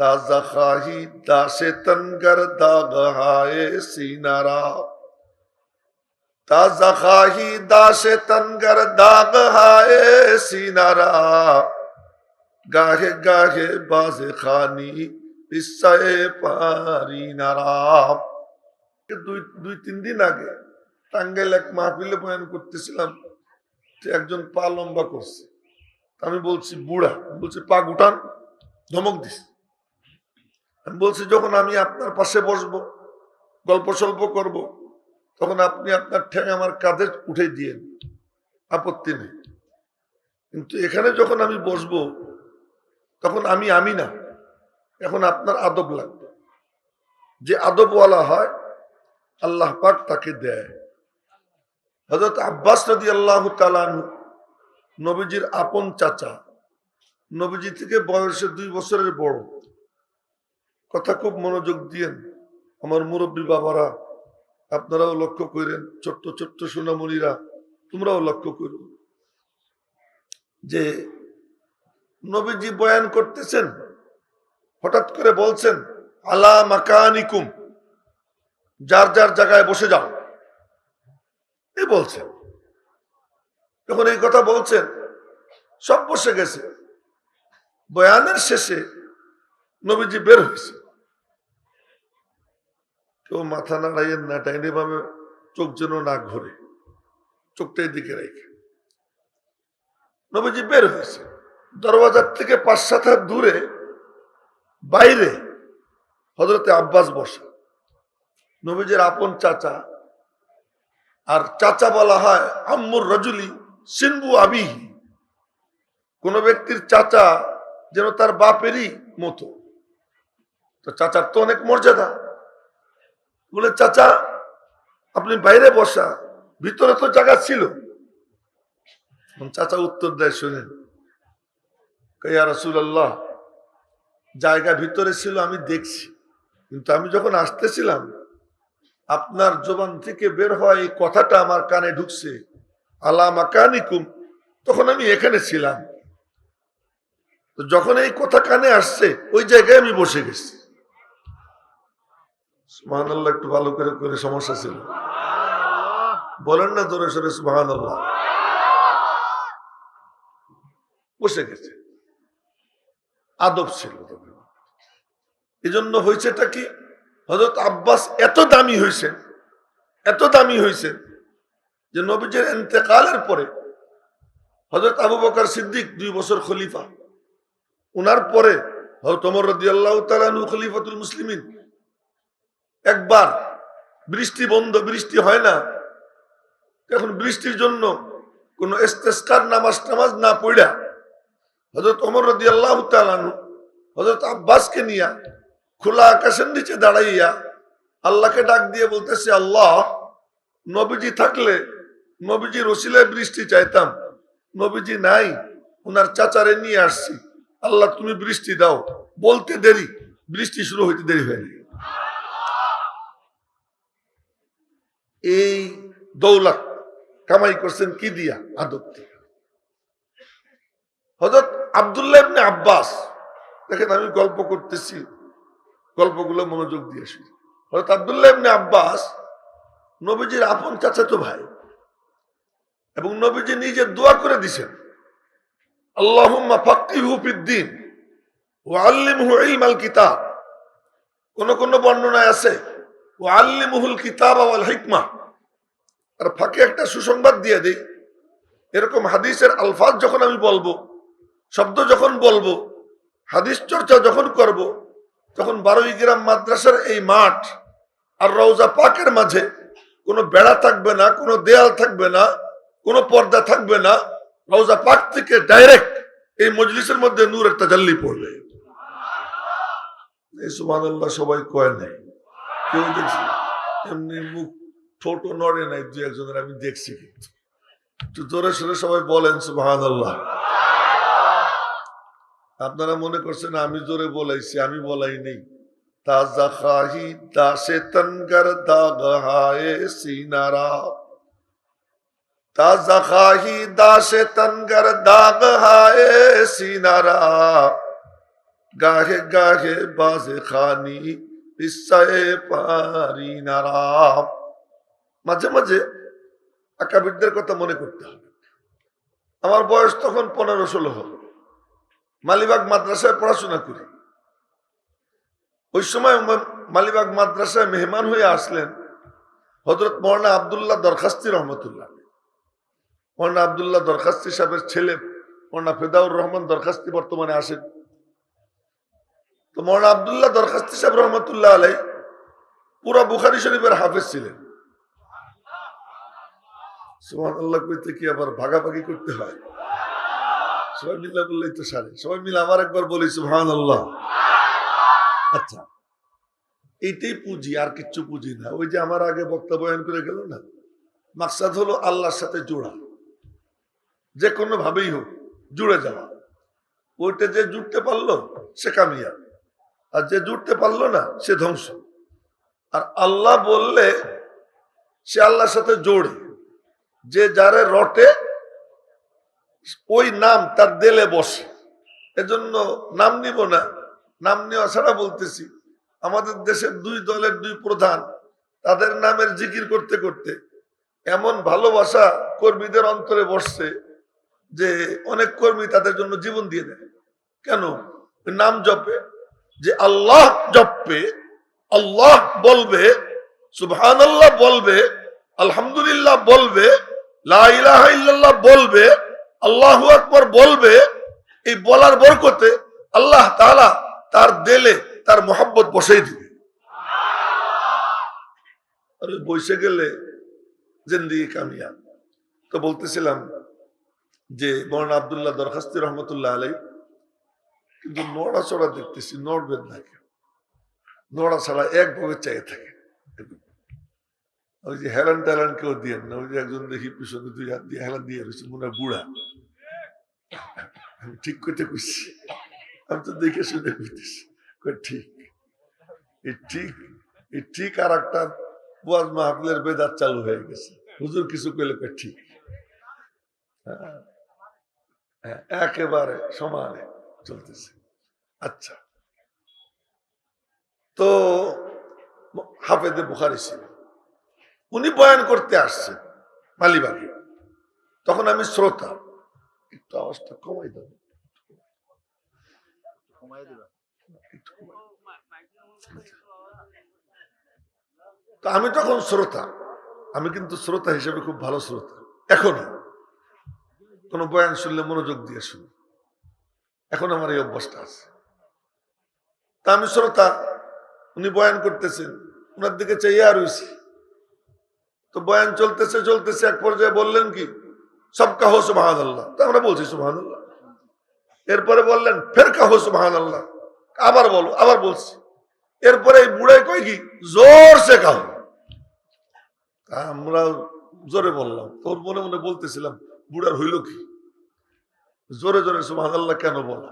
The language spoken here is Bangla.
تازہ خواہی دا سے تنگر داغ ہائے سینارا تازہ خواہی دا سے تنگر داغ ہائے سینارا گاہے گاہے باز خانی পিসায়ে পারি নারাম দুই দুই তিন দিন আগে টাঙ্গাইল এক মাহফিলে বয়ান করতেছিলাম একজন পা লম্বা করছে আমি বলছি বুড়া বলছি পা গুটান ধমক দিস আমি বলছি, যখন আমি আপনার পাশে বসবো, গল্প সল্প করব, তখন আপনি আপনার ঠ্যাং আমার কাঁধে উঠে দিয়েন। আপত্তি নেই। কিন্তু এখানে যখন আমি বসবো, তখন আমি আমি না, এখন আপনার আদব লাগবে। যে আদবওয়ালা হয়, আল্লাহ পাক তাকে দেয়। হজরত আব্বাস নদী আল্লাহ নবীজির আপন চাচা, নবীজি থেকে বয়সে দুই বছরের বড়। কথা খুব মনোযোগ দিয়েন আমার মুরব্বী বাবারা, আপনারাও লক্ষ্য করেন, ছোট্ট ছোট্ট সোনামণিরা, তোমরাও লক্ষ্য করো যে নবীজি বয়ান করতেছেন, হঠাৎ করে বলছেন, আলা মাকানিকুম যার যার জায়গায় বসে যাও। এ বলছেন। যখন এই কথা বলছেন, সব বসে গেছে। বয়ানের শেষে নবীজি বের হয়েছে কেউ মাথা নাড়াইয়ের না টাইনে ভাবে চোখ যেন না ঘুরে। চোখটাই দিকে রেখে নবীজি বের হয়েছে। দরওয়াজার থেকে পাঁচ সাত হাত দূরে বাইরে হজরতে আব্বাস বসা। নবীজের আপন চাচা আর চাচা বলা হয় আম্মুর রজুলি সিনবু আবিহি। কোন ব্যক্তির চাচা যেন তার বাপেরই মতো। তো চাচার তো অনেক মর্যাদা। বলে, চাচা, আপনি বাইরে বসা, ভিতরে তো জায়গা ছিল। চাচা উত্তর দেয়, শুনেন কয়া রসুল্লাহ জায়গা ভিতরে ছিল, আমি দেখছি। কিন্তু আমি যখন আসতেছিলাম, আপনার জবান থেকে বের হওয়া এই কথাটা আমার কানে ঢুকছে আল্লাহ মাকানিকুম, তখন আমি এখানে ছিলাম। যখন এই কথা কানে আসছে, ওই জায়গায় আমি বসে গেছি। সুহান একটু ভালো করে করে সমস্যা ছিল। বলেন না ধরে সরে বসে গেছে। আদব ছিল এই জন্য কি? হজরত আব্বাস এত দামি হয়েছে, এত দামি হয়েছেন যে নবীজের এতেকালের পরে হজরত আবু বকর সিদ্দিক দুই বছর খলিফা। উনার পরে হজরত অমর রদি আল্লাহ তালু খলিফাতুল মুসলিমিন একবার বৃষ্টি বন্ধ, বৃষ্টি হয় না। এখন বৃষ্টির জন্য কোন এস্তেস্কার নামাজ টামাজ না পড়া। হজরত অমর রদি আল্লাহ তালানু হজরত আব্বাসকে নিয়া খোলা আকাশের নিচে দাঁড়াইয়া আল্লাহকে ডাক দিয়ে বলতেছে, আল্লাহ, নবীজি থাকলে নবীজি রসিলায় বৃষ্টি চাইতাম। নবীজি নাই ওনার চাচারে নিয়ে আসছি। আল্লাহ, তুমি বৃষ্টি দাও। বলতে দেরি, বৃষ্টি শুরু হইতে দেরি হয়নি। এই দৌলত কামাই করছেন কি দিয়া? দিয়া। হজরত আবদুল্লাহ আব্বাস, দেখেন আমি গল্প করতেছি, গল্পগুলো মনোযোগ দিয়ে শুনি। হজরত আবদুল্লাহ আব্বাস নবীজির আপন চাচাতো ভাই এবং নবীজি নিজে দোয়া করে দিছেন কিতাব। কোন কোন বর্ণনায় আছে ওয়া আল্লিমহুল কিতাব ওয়াল হিকমা। আর ফাঁকে একটা সুসংবাদ দিয়ে দেই। এরকম হাদিসের আলফাজ যখন আমি বলব, শব্দ যখন বলব, হাদিস চর্চা যখন করব, তখন বারোই গ্রাম মাদ্রাসার এই মাঠ আর রওজা পাকের মাঝে কোনো বেড়া থাকবে না, কোনো দেয়াল থাকবে না, কোনো পর্দা থাকবে না, রওজা পাক থেকে ডাইরেক্ট এই মজলিসের মধ্যে নূর একটা জাল্লি পড়বে। এই সুবহানাল্লাহ সবাই কয় নাই। কেউ দেখছি এমনি মুখ ছোট নড়ে নাই দু একজনের, আমি দেখছি কিন্তু। একটু জোরে সোরে সবাই বলেন, সুবহানাল্লাহ। আপনারা মনে করছেন আমি জোরে বলাইছি, আমি বলাই নেই। সিনারা। সিনারা। গাহে গাহে বাজে খানি ইসায়ে পারি নারাম মাঝে মাঝে আকাবিরদের কথা মনে করতে হবে। আমার বয়স তখন পনেরো ষোলো হল। মালিবাগ মাদ্রাসায় পড়াশোনা করি। ওই সময় মালিবাগ মাদ্রাসায় মেহমান হয়ে আসলেন হজরত মৌলানা আবদুল্লাহ দরখাস্তি রহমতুল্লাহ। মৌলানা আবদুল্লাহ দরখাস্তি সাহেবের ছেলে মৌলানা ফেদাউর রহমান দরখাস্তি বর্তমানে আসেন। তো মৌলানা আবদুল্লাহ দরখাস্তি সাহেব রহমতুল্লাহ আলাই পুরা বুখারি শরীফের হাফেজ ছিলেন। সুমান কি আবার ভাগাভাগি করতে হয়? সবাই মিলে বললেই তো সারে। সবাই মিলে আমার একবার বলি সুহান আচ্ছা এইটাই পুঁজি, আর কিচ্ছু পুঁজি না। ওই যে আমার আগে বক্তা করে গেল না? মাকসাদ হলো আল্লাহর সাথে জোড়া। যে কোনো ভাবেই হোক, জুড়ে যাওয়া। ওইটা যে জুড়তে পারল, সে কামিয়া আর যে জুড়তে পারল না, সে ধ্বংস। আর আল্লাহ বললে সে আল্লাহর সাথে জোড়ে। যে যারে রটে, ওই নাম তার দেলে বসে। এজন্য নাম নিব না, নাম নেওয়া ছাড়া বলতেছি। আমাদের দেশের দুই দলের দুই প্রধান, তাদের নামের জিকির করতে করতে এমন ভালোবাসা কর্মীদের অন্তরে বসছে যে অনেক কর্মী তাদের জন্য জীবন দিয়ে দেয়। কেন? নাম জপে। যে আল্লাহ জপে আল্লাহ বলবে সুবহান আল্লাহ বলবে, আলহামদুলিল্লাহ বলবে, লা ইলাহা ইল্লাল্লাহ বলবে, আল্লাহু আকবার বলবে, এই বলার বরকতে আল্লাহ তাআলা তার দেলে তার মোহাম্মত বসাই দিবে। বসে গেলে জিন্দিগি কামিয়া তো বলতেছিলাম যে মৌলানা আবদুল্লাহ দরখাস্তি রহমতুল্লাহ আলাই কিন্তু নড়া চড়া দেখতেছি নড়বেন না কেউ। নড়া ছাড়া একভাবে চাই থাকে। ওই যে হেলান টেলান কেউ দিয়ে না ওই যে একজন দেখি পিছনে দুই হাত দিয়ে হেলান দিয়ে রয়েছে মনে বুড়া। আমি ঠিক করতে কইছি। আমি তো দেখে শুনে কইতেছি কই ঠিক। এই ঠিক এই ঠিক আর একটা বুয়াজ মাহফিলের বেদাত চালু হয়ে গেছে। হুজুর কিছু কই ঠিক। হ্যাঁ, হ্যাঁ, একেবারে সমানে। চলতেছে। আচ্ছা। তো হাফেদে বুখারি ছিল। উনি বয়ান করতে আসছেন মালিবাগে। তখন আমি শ্রোতা। একটু আওয়াজটা কমাই দেবো। তো আমি তখন শ্রোতা। আমি কিন্তু শ্রোতা হিসেবে খুব ভালো শ্রোতা। এখনও কোন বয়ান শুনলে মনোযোগ দিয়ে শুনি এখন আমার এই অভ্যাসটা আছে। তা আমি শ্রোতা, উনি বয়ান করতেছেন ওনার দিকে চাইয়া রয়েছি তো বয়ান চলতেছে চলতেছে, এক পর্যায়ে বললেন কি সব কাহো সুবাহান আল্লাহ তো আমরা বলছি সুবাহান আল্লাহ এরপরে বললেন ফের কাহো সুবাহান আল্লাহ আবার বলো, আবার বলছি। এরপরে এই বুড়াই কয় কি, জোর সে কাহো আমরা জোরে বললাম। তোর মনে মনে বলতেছিলাম, বুড়ার হইল কি? জোরে জোরে সুবাহ কেন বলা?